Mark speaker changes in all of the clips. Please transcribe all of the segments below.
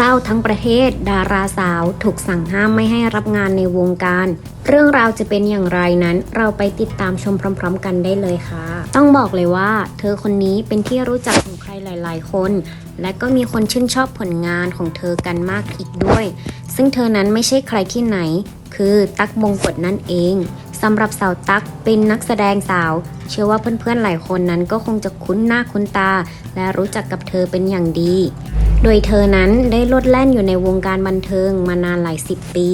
Speaker 1: ศร้าทั้งประเทศ ดาราสาวถูกสั่งห้ามไม่ให้รับงานในวงการ เรื่องราวจะเป็นอย่างไรนั้น เราไปติดตามชมพร้อม ๆ กันได้เลยค่ะ ต้องบอกเลยว่า เธอคนนี้เป็นที่รู้จักของใครหลาย ๆ คน และก็มีคนชื่นชอบผลงานของเธอกันมากอีกด้วย ซึ่งเธอนั้นไม่ใช่ใครที่ไหน คือตั๊กบงกฎนั่นเองสำหรับสาวตั๊กเป็นนักแสดงสาว เชื่อว่าเพื่อนๆหลายคนนั้นก็คงจะคุ้นหน้าคุ้นตา และรู้จักกับเธอเป็นอย่างดี โดยเธอนั้นได้ลดแล่นอยู่ในวงการบันเทิงมานานหลายสิบปี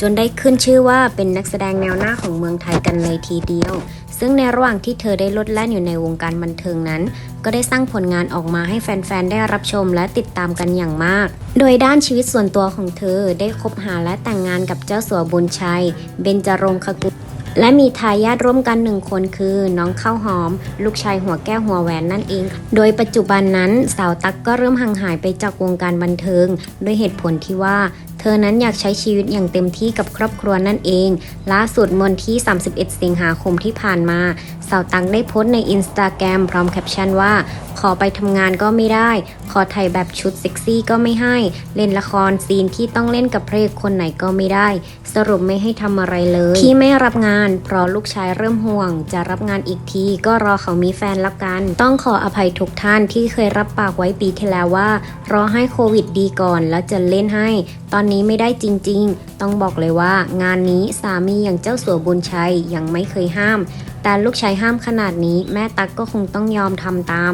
Speaker 1: จนได้ขึ้นชื่อว่าเป็นนักแสดงแนวหน้าของเมืองไทยกันเลยทีเดียว ซึ่งในระหว่างที่เธอได้ลดแล่นอยู่ในวงการบันเทิงนั้น ก็ได้สร้างผลงานออกมาให้แฟน ๆ ได้รับชมและติดตามกันอย่างมาก โดยด้านชีวิตส่วนตัวของเธอได้คบหาและแต่งงานกับเจ้าสัวบุญชัย เบญจรงคกุล และมีทายาทร่วมกันหนึ่งคนคือน้องข้าวหอม ลูกชายหัวแก้วหัวแหวนนั่นเอง โดยปัจจุบันนั้นสาวตั๊กก็เริ่มห่างหายไปจากวงการบันเทิง ด้วยเหตุผลที่ว่า เธอนั้นอยากใช้ชีวิตอย่างเต็มที่กับครอบครัวนั่นเอง ล่าสุดวันที่ 31 สิงหาคมที่ผ่านมา สาวตั๊กได้โพสต์ในอินสตาแกรมพร้อมแคปชั่นว่า ขอไปทำงานก็ไม่ได้ ขอถ่ายแบบชุดเซ็กซี่ก็ไม่ให้ เล่นละครซีนที่ต้องเล่นกับพระเอกคนไหนก็ไม่ได้ สรุปไม่ให้ทำอะไรเลย ที่ไม่รับงานเพราะลูกชายเริ่มห่วง จะรับงานอีกทีก็รอเขามีแฟนละกัน ต้องขออภัยทุกท่านที่เคยรับปากไว้ปีที่แล้วว่า รอให้โควิดดีก่อนแล้วจะเล่นให้ ตอนนี้ไม่ได้จริงๆ ต้องบอกเลยว่า งานนี้สามีอย่างเจ้าสัวบุญชัยยังไม่เคยห้าม แต่ลูกชายห้ามขนาดนี้ แม่ตั๊กก็คงต้องยอมทำตาม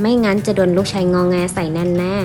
Speaker 1: ไม่งั้นจะโดนลูกชายงองแงใส่แน่แน่